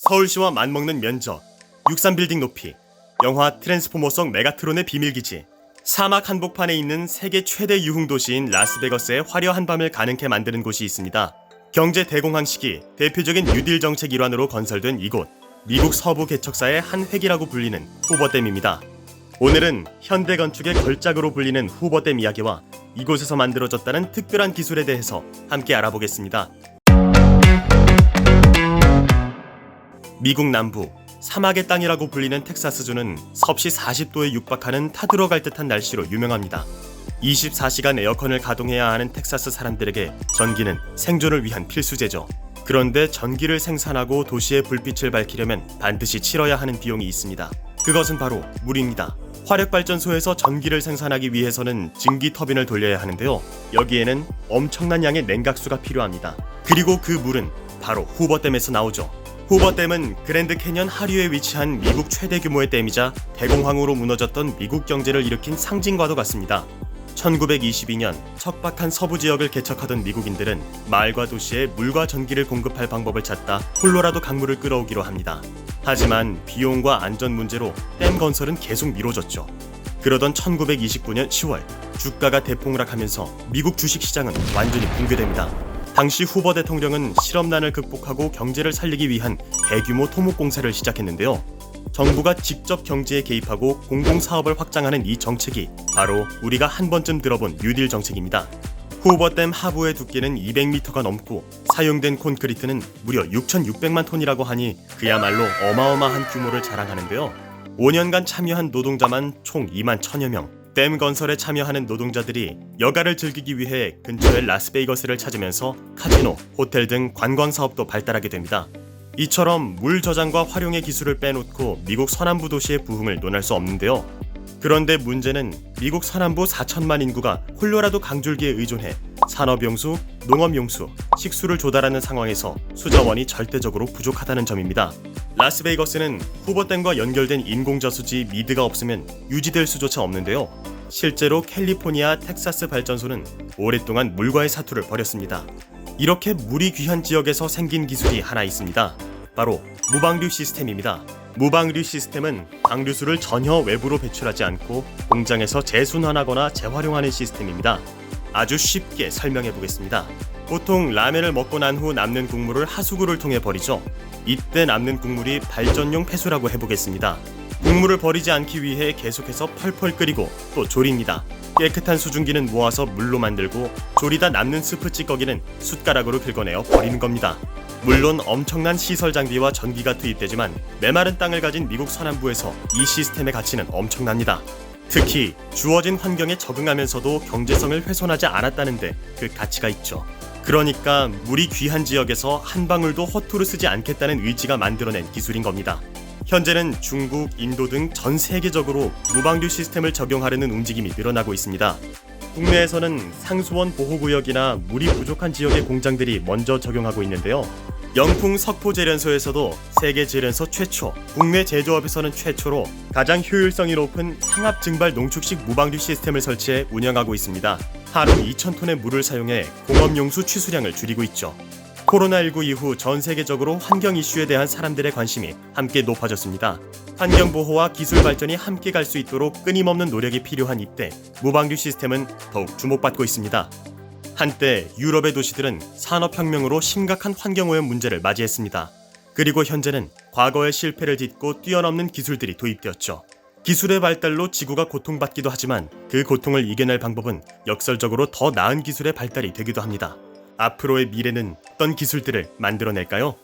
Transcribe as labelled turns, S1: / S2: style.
S1: 서울시와 맞먹는 면적, 63빌딩 높이, 영화 트랜스포머 성 메가트론의 비밀기지, 사막 한복판에 있는 세계 최대 유흥 도시인 라스베거스의 화려한 밤을 가능케 만드는 곳이 있습니다. 경제 대공황 시기 대표적인 뉴딜 정책 일환으로 건설된 이곳, 미국 서부 개척사의 한 획이라고 불리는 후버댐입니다. 오늘은 현대 건축의 걸작으로 불리는 후버댐 이야기와 이곳에서 만들어졌다는 특별한 기술에 대해서 함께 알아보겠습니다. 미국 남부 사막의 땅이라고 불리는 텍사스주는 섭씨 40도에 육박하는 타들어갈 듯한 날씨로 유명합니다. 24시간 에어컨을 가동해야 하는 텍사스 사람들에게 전기는 생존을 위한 필수제죠. 그런데 전기를 생산하고 도시의 불빛을 밝히려면 반드시 치러야 하는 비용이 있습니다. 그것은 바로 물입니다. 화력발전소에서 전기를 생산하기 위해서는 증기 터빈을 돌려야 하는데요. 여기에는 엄청난 양의 냉각수가 필요합니다. 그리고 그 물은 바로 후버댐에서 나오죠. 후버댐은 그랜드 캐년 하류에 위치한 미국 최대 규모의 댐이자 대공황으로 무너졌던 미국 경제를 일으킨 상징과도 같습니다. 1922년 척박한 서부 지역을 개척하던 미국인들은 마을과 도시에 물과 전기를 공급할 방법을 찾다 콜로라도 강물을 끌어오기로 합니다. 하지만 비용과 안전 문제로 댐 건설은 계속 미뤄졌죠. 그러던 1929년 10월 주가가 대폭락하면서 미국 주식시장은 완전히 붕괴됩니다. 당시 후버 대통령은 실업난을 극복하고 경제를 살리기 위한 대규모 토목 공사를 시작했는데요. 정부가 직접 경제에 개입하고 공공사업을 확장하는 이 정책이 바로 우리가 한 번쯤 들어본 뉴딜 정책입니다. 후버댐 하부의 두께는 200m가 넘고 사용된 콘크리트는 무려 6,600만 톤이라고 하니 그야말로 어마어마한 규모를 자랑하는데요. 5년간 참여한 노동자만 총 2만 천여 명. 댐 건설에 참여하는 노동자들이 여가를 즐기기 위해 근처의 라스베이거스를 찾으면서 카지노, 호텔 등 관광 사업도 발달하게 됩니다. 이처럼 물 저장과 활용의 기술을 빼놓고 미국 서남부 도시의 부흥을 논할 수 없는데요. 그런데 문제는 미국 서남부 4천만 인구가 콜로라도 강줄기에 의존해 산업용수, 농업용수, 식수를 조달하는 상황에서 수자원이 절대적으로 부족하다는 점입니다. 라스베이거스는 후버댐과 연결된 인공저수지 미드가 없으면 유지될 수조차 없는데요. 실제로 캘리포니아 텍사스 발전소는 오랫동안 물과의 사투를 벌였습니다. 이렇게 물이 귀한 지역에서 생긴 기술이 하나 있습니다. 바로 무방류 시스템입니다. 무방류 시스템은 방류수를 전혀 외부로 배출하지 않고 공장에서 재순환하거나 재활용하는 시스템입니다. 아주 쉽게 설명해 보겠습니다. 보통 라면을 먹고 난 후 남는 국물을 하수구를 통해 버리죠. 이때 남는 국물이 발전용 폐수라고 해보겠습니다. 국물을 버리지 않기 위해 계속해서 펄펄 끓이고 또 졸입니다. 깨끗한 수증기는 모아서 물로 만들고 졸이다 남는 스프 찌꺼기는 숟가락으로 긁어내어 버리는 겁니다. 물론 엄청난 시설 장비와 전기가 투입되지만 메마른 땅을 가진 미국 서남부에서 이 시스템의 가치는 엄청납니다. 특히 주어진 환경에 적응하면서도 경제성을 훼손하지 않았다는데 그 가치가 있죠. 그러니까 물이 귀한 지역에서 한 방울도 허투루 쓰지 않겠다는 의지가 만들어낸 기술인 겁니다. 현재는 중국, 인도 등 전 세계적으로 무방류 시스템을 적용하려는 움직임이 늘어나고 있습니다. 국내에서는 상수원 보호구역이나 물이 부족한 지역의 공장들이 먼저 적용하고 있는데요. 영풍 석포제련소에서도 세계 제련소 최초, 국내 제조업에서는 최초로 가장 효율성이 높은 상압 증발 농축식 무방류 시스템을 설치해 운영하고 있습니다. 하루 2,000톤의 물을 사용해 공업용수 취수량을 줄이고 있죠. 코로나19 이후 전 세계적으로 환경 이슈에 대한 사람들의 관심이 함께 높아졌습니다. 환경 보호와 기술 발전이 함께 갈 수 있도록 끊임없는 노력이 필요한 이때 무방류 시스템은 더욱 주목받고 있습니다. 한때 유럽의 도시들은 산업혁명으로 심각한 환경오염 문제를 맞이했습니다. 그리고 현재는 과거의 실패를 딛고 뛰어넘는 기술들이 도입되었죠. 기술의 발달로 지구가 고통받기도 하지만 그 고통을 이겨낼 방법은 역설적으로 더 나은 기술의 발달이 되기도 합니다. 앞으로의 미래는 어떤 기술들을 만들어낼까요?